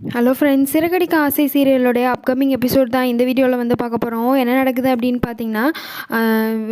Hello friends Siragadikka ஆசை சீரியலோடைய upcoming episode தான் இந்த வீடியோவில் வந்து பார்க்க போகிறோம் என்ன நடக்குது அப்படின்னு பார்த்தீங்கன்னா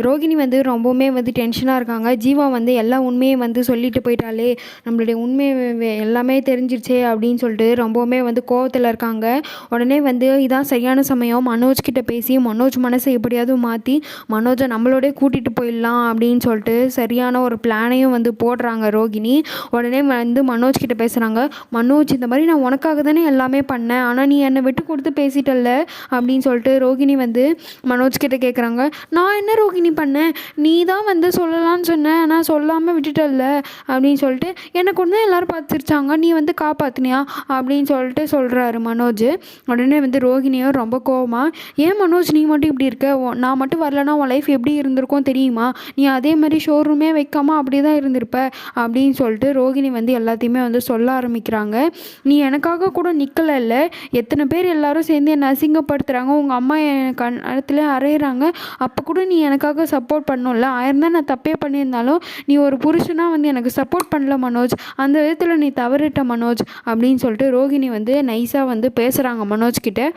ரோகிணி வந்து ரொம்பவுமே வந்து டென்ஷனாக இருக்காங்க. ஜீவா வந்து எல்லா உண்மையும் வந்து சொல்லிட்டு போயிட்டாலே நம்மளுடைய உண்மை வே- எல்லாமே தெரிஞ்சிருச்சே அப்படின்னு சொல்லிட்டு ரொம்பவுமே வந்து கோவத்தில் இருக்காங்க. உடனே வந்து இதான் சரியான சமயம் மனோஜ் கிட்ட பேசி மனோஜ் மனசை எப்படியாவது மாற்றி மனோஜை நம்மளோடய கூட்டிகிட்டு போயிடலாம் அப்படின்னு சொல்லிட்டு சரியான ஒரு பிளானையும் வந்து போடுறாங்க ரோகிணி. உடனே வந்து மனோஜ் கிட்ட பேசுகிறாங்க மனோஜ் இந்த மாதிரி நான் உனக்காக தானே எல்லாமே பண்ணேன். ஆனால் நீ என்னை விட்டு கொடுத்து பேசிட்டல்ல? அப்படின்னு சொல்லிட்டு ரோகிணி வந்து மனோஜ் கிட்ட கேட்குறாங்க நான் என்ன ரோகிணி பண்ணேன்? நீ தான் வந்து சொல்லலாம்னு சொன்ன. ஆனால் சொல்லாமல் விட்டுட்டல்ல? அப்படின்னு சொல்லிட்டு எனக்கு ஒன்று எல்லோரும் பார்த்துருச்சாங்க. நீ வந்து காப்பாத்துனியா? அப்படின்னு சொல்லிட்டு சொல்கிறாரு மனோஜ். உடனே வந்து ரோகிணியும் ரொம்ப கோவமாக ஏன் மனோஜ் நீ மட்டும் இப்படி இருக்க? நான் மட்டும் வரலன்னா உன் லைஃப் எப்படி இருந்திருக்கும் தெரியுமா? நீ அதே மாதிரி ஷோரூமே வைக்காமல் அப்படி தான் இருந்திருப்ப? அப்படின்னு சொல்லிட்டு ரோகிணி வந்து எல்லாத்தையுமே வந்து சொல்ல ஆரம்பிக்கிறாங்க. நீ எனக்காக கூட கூட இல்லை. எத்தனை பேர் எல்லாரும் சேர்ந்து என்னை அசிங்கப்படுத்துகிறாங்க உங்கள் அம்மா என் கண் இடத்துல அரையிறாங்க அப்போ கூட நீ எனக்காக சப்போர்ட் பண்ணும்ல. ஆயிரம் தான் நான் தப்பே பண்ணியிருந்தாலும் நீ ஒரு புருஷனாக வந்து எனக்கு சப்போர்ட் பண்ணல மனோஜ். அந்த விதத்தில் நீ தவறிட்ட மனோஜ் அப்படின்னு சொல்லிட்டு ரோகிணி வந்து நைஸாக வந்து பேசுகிறாங்க மனோஜ் கிட்ட.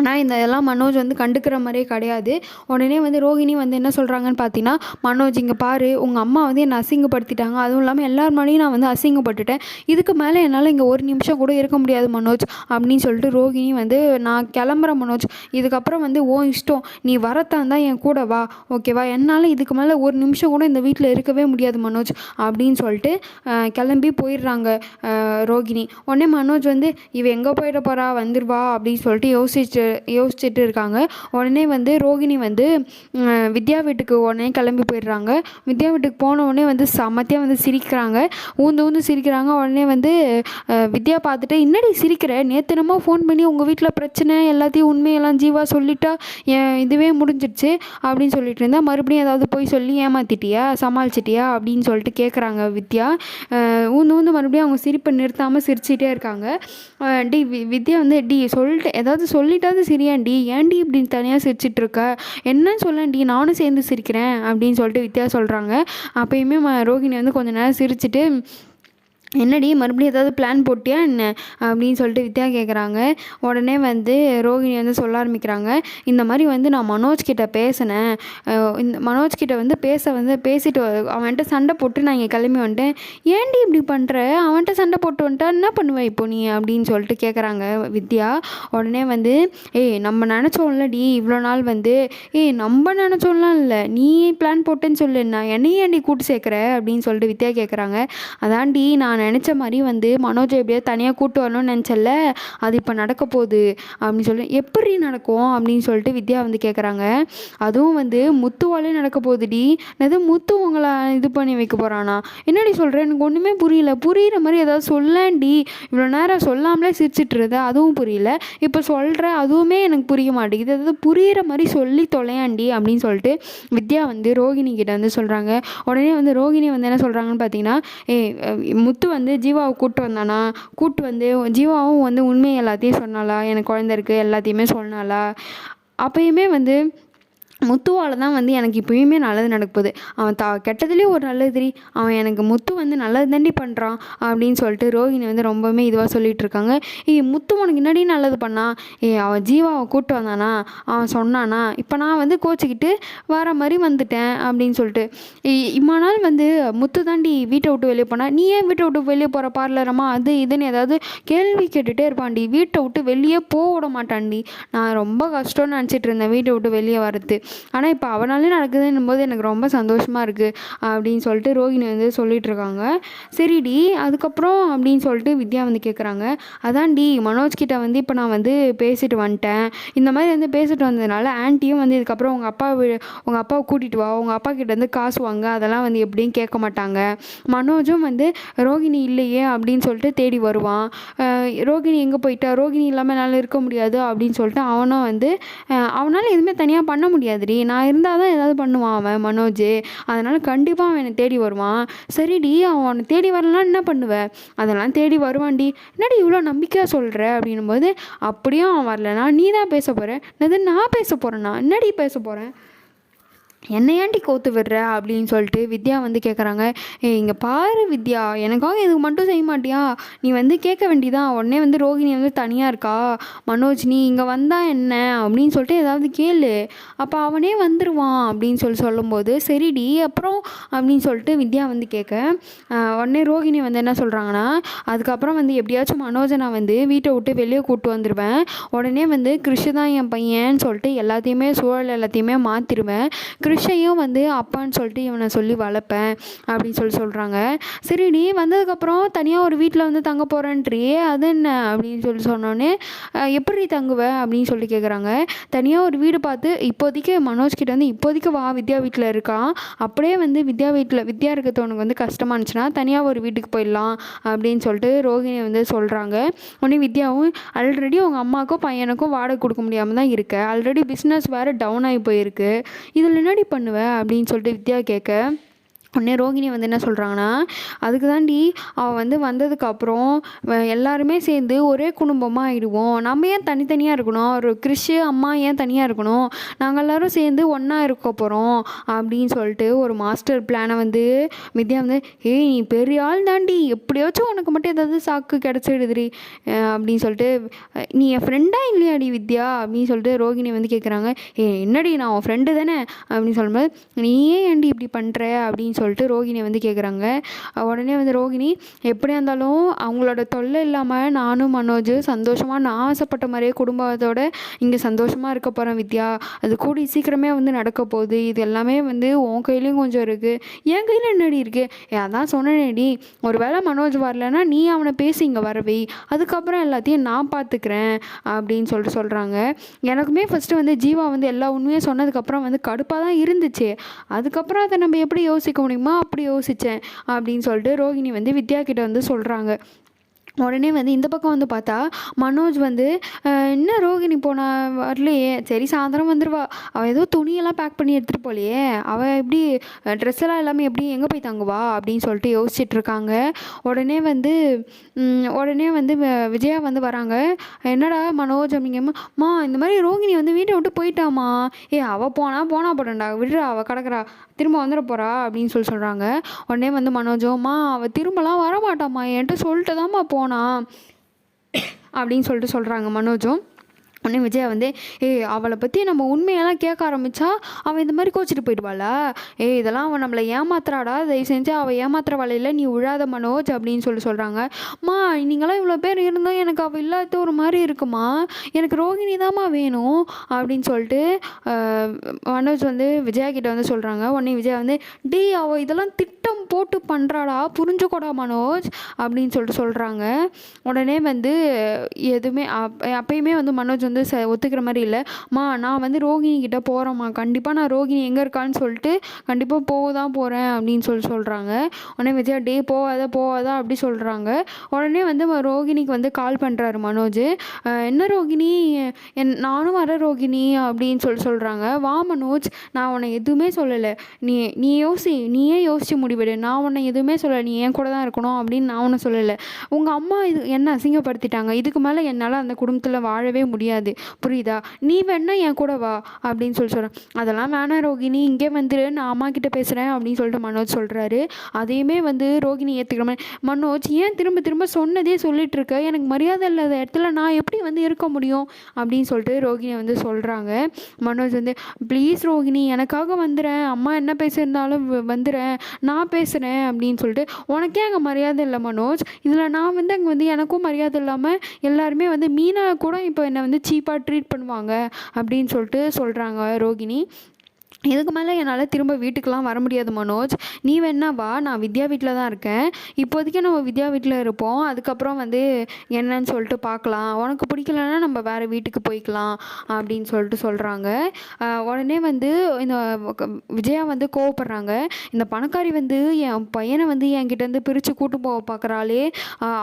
ஆனால் இந்த இதெல்லாம் மனோஜ் வந்து கண்டுக்கிற மாதிரியே கிடையாது. உடனே வந்து ரோகிணி வந்து என்ன சொல்கிறாங்கன்னு பார்த்தீங்கன்னா மனோஜ் இங்கே பாரு உங்கள் அம்மா வந்து என்னை அசிங்கப்படுத்திட்டாங்க. அதுவும் இல்லாமல் எல்லார் மேலேயும் நான் வந்து அசிங்கப்பட்டுட்டேன். இதுக்கு மேலே என்னால் இங்கே ஒரு நிமிஷம் கூட இருக்க முடியாது மனோஜ் அப்படின்னு சொல்லிட்டு ரோகிணி வந்து நான் கிளம்புறேன் மனோஜ். இதுக்கப்புறம் வந்து ஓ இஷ்டம். நீ வரத்தான் தான் என் கூட வா. ஓகேவா என்னால் இதுக்கு மேலே ஒரு நிமிஷம் கூட இந்த வீட்டில் இருக்கவே முடியாது மனோஜ் அப்படின்னு சொல்லிட்டு கிளம்பி போயிடுறாங்க ரோகிணி. உடனே மனோஜ் வந்து இவ எங்கே போயிட போகிறா வந்துடுவா அப்படின்னு சொல்லிட்டு யோசிச்சு யோசிச்சுட்டு இருக்காங்க. உடனே வந்து ரோகிணி வந்து வித்யா வீட்டுக்கு உடனே கிளம்பி போயிடுறாங்க. வித்யா வீட்டுக்கு போன உடனே வந்து சமத்தியாக வந்து சிரிக்கிறாங்க. ஊந்து ஊந்து சிரிக்கிறாங்க. உடனே வந்து வித்யா பார்த்துட்டு இன்னடி சிரிக்கிற? நேற்று என்னமோ ஃபோன் பண்ணி உங்கள் வீட்டில் பிரச்சனை எல்லாத்தையும் உண்மையெல்லாம் ஜீவா சொல்லிட்டா என் இதுவே முடிஞ்சிடுச்சு அப்படின்னு சொல்லிட்டு இருந்தால் மறுபடியும் ஏதாவது போய் சொல்லி ஏமாத்திட்டியா? சமாளிச்சிட்டியா? அப்படின்னு சொல்லிட்டு கேட்குறாங்க வித்யா. ஊந்து ஊந்து மறுபடியும் அவங்க சிரிப்பை நிறுத்தாமல் சிரிச்சிட்டே இருக்காங்க. டி வி- வித்யா வந்து டி சொல்லிட்டு ஏதாவது சொல்லிட்டாவது சிரியாண்டி ஏன்டி இப்படி தனியாக சிரிச்சிட்டு இருக்க என்னன்னு சொல்லண்டி நானும் சேர்ந்து சிரிக்கிறேன் அப்படின்னு சொல்லிட்டு வித்யா சொல்கிறாங்க அப்பயுமே ரோகிணி வந்து கொஞ்ச நேரம் சிரிச்சிட்டு என்னடி மறுபடியும் ஏதாவது பிளான் போட்டியா என்ன? அப்படின்னு சொல்லிட்டு வித்யா கேட்குறாங்க உடனே வந்து ரோகிணி வந்து சொல்ல ஆரம்பிக்கிறாங்க. இந்த மாதிரி வந்து நான் மனோஜ் கிட்ட பேசினேன். இந்த மனோஜ் கிட்ட வந்து பேச வந்து பேசிட்டு அவன்கிட்ட சண்டை போட்டு நான் இங்கே கிளம்பி வந்துட்டேன். ஏன்டி இப்படி பண்ணுற அவன்கிட்ட சண்டை போட்டு வந்துட்டா என்ன பண்ணுவேன் இப்போ நீ? அப்படின்னு சொல்லிட்டு கேட்குறாங்க வித்யா. உடனே வந்து ஏய் நம்ம நினச்சோம்லடி இவ்வளோ நாள் வந்து. ஏய் நம்ம நினச்சோம்லாம் இல்லை. நீ பிளான் போட்டேன்னு சொல்லு. நான் என்னையே ஏன்டி கூட்டு சேர்க்குற? அப்படின்னு சொல்லிட்டு வித்யா கேட்குறாங்க அதான்டி நான் நினச்ச மாதிரி வந்து மனோஜை எப்படியாவது தனியாக கூட்டு வரணும்னு நினச்சல அது இப்போ நடக்க போகுது. அப்படின்னு சொல்லி எப்படி நடக்கும்? அப்படின்னு சொல்லிட்டு வித்யா வந்து கேட்குறாங்க அதுவும் வந்து முத்துவாலே நடக்க போகுதுடி. அது முத்து உங்களை இது பண்ணி வைக்க போகிறானா என்னடி சொல்கிறேன் எனக்கு ஒன்றுமே புரியல. புரிகிற மாதிரி ஏதாவது சொல்லேன்டி. இவ்வளோ நேரம் சொல்லாமலே சிரிச்சிட்டு அதுவும் புரியல. இப்போ சொல்கிற அதுவுமே எனக்கு புரிய மாட்டேங்குது. அதாவது புரிகிற மாதிரி சொல்லி தொலையாண்டி அப்படின்னு சொல்லிட்டு வித்யா வந்து ரோகிணி கிட்ட வந்து சொல்கிறாங்க உடனே வந்து ரோகிணி வந்து என்ன சொல்கிறாங்கன்னு பார்த்தீங்கன்னா ஏ முத்து வந்து ஜீவாவை கூப்பிட்டு வந்தானா? கூப்பிட்டு வந்து ஜீவாவும் வந்து உண்மை எல்லாத்தையும் சொன்னாளா? எனக்கு குழந்த இருக்குது எல்லாத்தையுமே சொன்னாளா? அப்பயுமே வந்து முத்துவால் தான் வந்து எனக்கு இப்போயுமே நல்லது நடக்குது அவன் தா கெட்டதுலேயே ஒரு நல்லது அவன் எனக்கு முத்து வந்து நல்லது தாண்டி பண்ணுறான் அப்படின்னு சொல்லிட்டு ரோஹிணி வந்து ரொம்பவுமே இதுவாக சொல்லிகிட்டு இருக்காங்க. ஏய் முத்து உனக்கு என்னடி நல்லது பண்ணா? ஏய் அவன் ஜீவாவை கூப்பிட்டு வந்தானா? அவன் சொன்னானா? இப்போ நான் வந்து கோச்சிக்கிட்டு வர மாதிரி வந்துட்டேன் அப்படின்னு சொல்லிட்டு. இ- இம்மா நாள் வந்து முத்து தாண்டி வீட்டை விட்டு வெளியே போனா நீ ஏன் வீட்டை விட்டு வெளியே போகிற பார்லரம்மா அது இதுன்னு ஏதாவது கேள்வி கேட்டுகிட்டே இருப்பான்டி. வீட்டை விட்டு வெளியே போக விட மாட்டான்டி. நான் ரொம்ப கஷ்டம்னு நினச்சிட்டு இருந்தேன் வீட்டை விட்டு வெளியே வரது ஆனால் இப்போ அவனாலே நடக்குதுன்னும் போது எனக்கு ரொம்ப சந்தோஷமாக இருக்குது அப்படின்னு சொல்லிட்டு ரோகிணி வந்து சொல்லிகிட்ருக்காங்க சரிடி அதுக்கப்புறம் அப்படின்னு சொல்லிட்டு வித்யா வந்து கேட்குறாங்க அதான்டி மனோஜ்கிட்ட வந்து இப்போ நான் வந்து பேசிட்டு வந்துட்டேன். இந்த மாதிரி வந்து பேசிட்டு வந்ததுனால ஆன்ட்டியும் வந்து இதுக்கப்புறம் உங்கள் அப்பா உங்கள் அப்பாவை கூட்டிகிட்டு வா. உங்கள் அப்பா கிட்ட வந்து காசு வாங்க. அதெல்லாம் வந்து எப்படியும் கேட்க மாட்டாங்க. மனோஜும் வந்து ரோகிணி இல்லையே அப்படின்னு சொல்லிட்டு தேடி வருவான். ரோகிணி எங்கே போயிட்டா? ரோகிணி இல்லாமல் என்னால் இருக்க முடியாது அப்படின்னு சொல்லிட்டு அவனும் வந்து அவனால் எதுவுமே தனியாக பண்ண முடியாது. மாதிரி. நான் இருந்தால் தான் ஏதாவது பண்ணுவான் அவன் மனோஜ். அதனால் கண்டிப்பாக அவன் என்னை தேடி வருவான். சரிடி அவன் உன்னை தேடி வரலாம் என்ன பண்ணுவ? அதெல்லாம் தேடி வருவான்டி. என்னடி இவ்வளோ நம்பிக்கையாக சொல்கிற அப்படின்னும்போது அப்படியும் அவன் வரலனா நீ தான் பேச போகிற என்னது நான் பேச போகிறேன்னா என்னடி பேச போகிறேன் என்னை ஏன்டி கோத்து விடுற அப்படின்னு சொல்லிட்டு வித்யா வந்து கேட்குறாங்க ஏய் இங்கே பாரு வித்யா எனக்காக இதுக்கு மட்டும் செய்ய மாட்டியா? நீ வந்து கேட்க வேண்டியதான் உடனே வந்து ரோகிணி வந்து தனியாக இருக்கா? மனோஜ் நீ இங்கே வந்தா என்ன? அப்படின்னு சொல்லிட்டு ஏதாவது கேளு. அப்போ அவனே வந்துடுவான் அப்படின்னு சொல்லி சொல்லும்போது சரிடி அப்புறம்? அப்படின்னு சொல்லிட்டு வித்யா வந்து கேட்க உடனே ரோகிணி வந்து என்ன சொல்கிறாங்கன்னா அதுக்கப்புறம் வந்து எப்படியாச்சும் மனோஜை நான் வந்து வீட்டை விட்டு வெளியே கூப்பிட்டு வந்துடுவேன் உடனே வந்து கிறிஷு தான் என் பையன்னு சொல்லிட்டு எல்லாத்தையுமே சூழல் எல்லாத்தையுமே மாற்றிடுவேன் கிருஷையும் வந்து அப்பான்னு சொல்லிட்டு இவனை சொல்லி வளர்ப்பேன் அப்படின்னு சொல்லி சொல்கிறாங்க சரி நீ வந்ததுக்கப்புறம் தனியாக ஒரு வீட்டில் வந்து தங்க போகிறேன்றியே அது என்ன அப்படின்னு சொல்லி சொன்னோன்னே எப்படி தங்குவ? அப்படின்னு சொல்லி கேட்குறாங்க தனியாக ஒரு வீடு பார்த்து இப்போதைக்கு மனோஜ்கிட்ட வந்து இப்போதைக்கு வா வித்யா வீட்டில் இருக்கான் அப்படியே வந்து வித்யா வீட்டில் வித்யா இருக்கிறவனுக்கு வந்து கஷ்டமாக இருந்துச்சுன்னா தனியாக ஒரு வீட்டுக்கு போயிடலாம் அப்படின்னு சொல்லிட்டு ரோகிணி வந்து சொல்கிறாங்க உடனே வித்யாவும் ஆல்ரெடி உங்கள் அம்மாவுக்கும் பையனுக்கும் வாடகை கொடுக்க முடியாமல் தான் இருக்க. ஆல்ரெடி பிஸ்னஸ் வேறு டவுன் ஆகி போயிருக்கு. இதில் என்னடி பண்ணுவ அப்படின்னு சொல்லிட்டு வித்யா கேட்க உடனே ரோகிணி வந்து என்ன சொல்கிறாங்கன்னா அதுக்கு தாண்டி அவள் வந்து வந்ததுக்கப்புறம் எல்லாருமே சேர்ந்து ஒரே குடும்பமாக ஆகிடுவோம் நம்ம ஏன் தனித்தனியாக இருக்கணும்? ஒரு கிறிஷு அம்மா ஏன் தனியாக இருக்கணும்? நாங்கள் எல்லாரும் சேர்ந்து ஒன்றா இருக்க போகிறோம் அப்படின்னு சொல்லிட்டு ஒரு மாஸ்டர் பிளானை வந்து வித்யா வந்து ஏய் நீ பெரிய ஆள் தாண்டி எப்படியாச்சும் உனக்கு மட்டும் ஏதாவது சாக்கு கிடச்சிடுதுரி அப்படின்னு சொல்லிட்டு நீ என் ஃப்ரெண்டா இல்லையாடி வித்யா? அப்படின்னு சொல்லிட்டு ரோகிணி வந்து கேட்குறாங்க ஏ என்னடி நான் உன் ஃப்ரெண்டு தானே? அப்படின்னு சொல்லும்போது நீ ஏன் ஏன்டி இப்படி பண்ணுற அப்படின்னு சொல்லிட்டு ரோகிணி வந்து கேட்குறாங்க உடனே வந்து ரோகிணி எப்படியா இருந்தாலும் அவங்களோட தொல்லை இல்லாமல் நானும் மனோஜ் சந்தோஷமாக நான் ஆசைப்பட்ட மாதிரியே குடும்பத்தோட இங்கே சந்தோஷமாக இருக்க போகிறேன் வித்யா. அது கூடி சீக்கிரமே வந்து நடக்க போகுது. இது எல்லாமே வந்து உன் கையிலையும் கொஞ்சம் இருக்குது என் கையில் என்னடி இருக்குது அதான் சொன்னேனேடி. ஒரு வேளை மனோஜ் வரலன்னா நீ அவனை பேசி இங்கே வரவை அதுக்கப்புறம் எல்லாத்தையும் நான் பார்த்துக்கிறேன் அப்படின்னு சொல்லிட்டு சொல்கிறாங்க எனக்குமே ஃபஸ்ட்டு வந்து ஜீவா வந்து எல்லா உண்மையும் சொன்னதுக்கப்புறம் வந்து கடுப்பாக தான் இருந்துச்சு. அதுக்கப்புறம் அதை நம்ம எப்படி யோசிக்க அப்படி யோசித்தேன் அப்படின்னு சொல்லிட்டு ரோகிணி வந்து வித்யா கிட்ட வந்து சொல்கிறாங்க உடனே வந்து இந்த பக்கம் வந்து பார்த்தா மனோஜ் வந்து என்ன ரோகிணி போனா வரலையே? சரி சாயந்தரம் வந்துடுவா அவள் ஏதோ துணியெல்லாம் பேக் பண்ணி எடுத்துகிட்டு போலையே. அவள் எப்படி ட்ரெஸ் எல்லாம் எல்லாமே எப்படி எங்கே போய் தங்குவா? அப்படின்னு சொல்லிட்டு யோசிச்சுட்டு இருக்காங்க. உடனே வந்து உடனே வந்து விஜயா வந்து வராங்க. என்னடா மனோஜ்? அப்படிங்கம்மா இந்த மாதிரி ரோகிணி வந்து வீட்டை விட்டு போயிட்டாமா ஏ அவள் போனா போனா போட்டேன்டா. விடுறா அவள் கிடக்குறா. திரும்ப வந்துட போகிறா அப்படின்னு சொல்லி சொல்கிறாங்க உடனே வந்து மனோஜோம்மா அவள் திரும்பலாம் வரமாட்டாம்மா. என்கிட்ட சொல்லிட்டு தாம்மா போனா அப்படின்னு சொல்லிட்டு சொல்கிறாங்க மனோஜும். உடனே விஜயா வந்து ஏய் அவளை பற்றி நம்ம உண்மையெல்லாம் கேட்க ஆரம்பித்தா அவன் இந்த மாதிரி கோச்சிட்டு போயிடுவாள? ஏய் இதெல்லாம் அவன் நம்மளை ஏமாத்துறாடா? தயவு செஞ்சு அவள் ஏமாத்துற வலையில் நீ விழாத மனோஜ் அப்படின்னு சொல்லி சொல்கிறாங்க மா நீங்களாம் இவ்வளோ பேர் இருந்தோம் எனக்கு அவள் இல்லாத ஒரு மாதிரி இருக்குமா? எனக்கு ரோகிணி தாம்மா வேணும் அப்படின்னு சொல்லிட்டு மனோஜ் வந்து விஜயா கிட்டே வந்து சொல்கிறாங்க உடனே விஜயா வந்து டி அவள் இதெல்லாம் திட்டம் போட்டு பண்ணுறாடா புரிஞ்சுக்கோடா மனோஜ் அப்படின்னு சொல்லிட்டு சொல்கிறாங்க உடனே வந்து எதுவுமே அப் அப்பயுமே வந்து மனோஜ் வந்து ச ஒத்துக்கிற மாதிரி இல்லை. மா நான் வந்து ரோகிணி கிட்டே போகிறேம்மா கண்டிப்பாக நான் ரோகிணி எங்கே இருக்கான்னு சொல்லிட்டு கண்டிப்பாக போக தான் போகிறேன் அப்படின்னு சொல்லி சொல்கிறாங்க உடனே விஜயா டே போகாத போகாதா அப்படி சொல்கிறாங்க உடனே வந்து ரோகிணிக்கு வந்து கால் பண்ணுறாரு மனோஜ். என்ன ரோகிணி? என் நானும் வர ரோகிணி அப்படின்னு சொல்லி சொல்கிறாங்க வா மனோஜ். நான் உன்னை எதுவுமே சொல்லலை. நீ நீ யோசி நீயே யோசிச்சு முடிவிடு. நான் உன்னை எதுவுமே சொல்லலை. நீ என் கூட தான் இருக்கணும் அப்படின்னு நான் உன்னை சொல்லலை. உங்கள் அம்மா இது என்ன அசிங்கப்படுத்திட்டாங்க? இதுக்கு மேலே என்னால் அந்த குடும்பத்தில் வாழவே முடியாது. புரியுதா? நீ வேணா என் கூட வா அப்படின்னு சொல்லி சொல்கிறேன் அதெல்லாம் வேணாம் ரோகிணி இங்கே வந்துரு. நான் அம்மா கிட்ட பேசுகிறேன் அப்படின்னு சொல்லிட்டு மனோஜ் சொல்கிறாரு அதையுமே வந்து ரோகிணி ஏற்றுக்கிற மனோஜ் ஏன் திரும்ப திரும்ப சொன்னதே சொல்லிட்டு இருக்க? எனக்கு மரியாதை இல்லாத இடத்துல நான் எப்படி வந்து இருக்க முடியும்? அப்படின்னு சொல்லிட்டு ரோகிணி வந்து சொல்கிறாங்க மனோஜ் வந்து ப்ளீஸ் ரோகிணி எனக்காக வந்துடுறேன் அம்மா என்ன பேசியிருந்தாலும் வ- வந்துடுறேன் நான் பேசுகிறேன் அப்படின்னு சொல்லிட்டு உனக்கே அங்கே மரியாதை இல்லை மனோஜ். இதில் நான் வந்து அங்கே வந்து எனக்கும் மரியாதை இல்லாமல் எல்லாருமே வந்து மீனா கூட இப்போ என்னை வந்து சீப்பாக ட்ரீட் பண்ணுவாங்க அப்படின்னு சொல்லிட்டு சொல்கிறாங்க ரோகிணி. இதுக்கு மேலே என்னால் திரும்ப வீட்டுக்கெலாம் வர முடியாது மனோஜ்? நீ வேணா வா நான் வித்யா வீட்டில் தான் இருக்கேன். இப்போதைக்கு நம்ம வித்யா வீட்டில் இருப்போம். அதுக்கப்புறம் வந்து என்னன்னு சொல்லிட்டு பார்க்கலாம். உனக்கு பிடிக்கலன்னா நம்ம வேறு வீட்டுக்கு போய்க்கலாம் அப்படின்னு சொல்லிட்டு சொல்கிறாங்க உடனே வந்து இந்த விஜயா வந்து கோவப்படுறாங்க. இந்த பணக்காரி வந்து என் பையனை வந்து என்கிட்டேருந்து பிரித்து கூட்டு போக பார்க்குறாளே.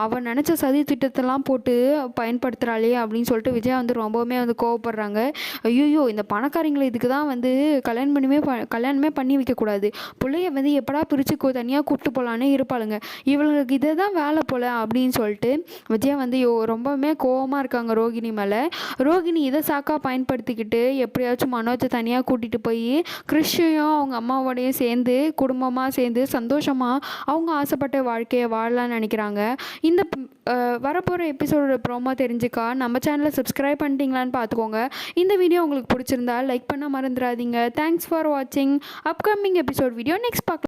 அவன் நினச்ச சதி திட்டத்தெல்லாம் போட்டு பயன்படுத்துகிறாளே அப்படின்னு சொல்லிட்டு விஜயா வந்து ரொம்பவுமே வந்து கோவப்படுறாங்க. ஐயோ இந்த பணக்காரிங்களை இதுக்கு தான் வந்து கல்யாணம் கல்யாணம் பண்ணுமே கல்யாணமே பண்ணி வைக்கக்கூடாது. பிள்ளைய வந்து எப்படா பிரித்து தனியாக கூப்பிட்டு போகலான்னு இருப்பாளுங்க. இவளுங்களுக்கு இதை தான் வேலை போல் அப்படின்னு சொல்லிட்டு விஜயா வந்து யோ ரொம்பவுமே கோவமாக இருக்காங்க ரோகிணி மேலே. ரோகிணி இதை சாக்காக பயன்படுத்திக்கிட்டு எப்படியாச்சும் மனோஜை தனியாக கூட்டிகிட்டு போய் கிறிஷையும் அவங்க அம்மாவோடையும் சேர்ந்து குடும்பமாக சேர்ந்து சந்தோஷமாக அவங்க ஆசைப்பட்ட வாழ்க்கையை வாழலாம்னு நினைக்கிறாங்க. இந்த வரப்போகிற எபிசோடோட ப்ரோமோ தெரிஞ்சுக்கா. நம்ம சேனலை சப்ஸ்கிரைப் பண்ணிட்டீங்களான்னு பார்த்துக்கோங்க. இந்த வீடியோ உங்களுக்கு பிடிச்சிருந்தா லைக் பண்ண மறந்துடாதீங்க. தேங்க்ஸ் ஃபார் வாட்சிங் அப்கமிங் எபிசோட் வீடியோ நெக்ஸ்ட் பார்க்கலாம்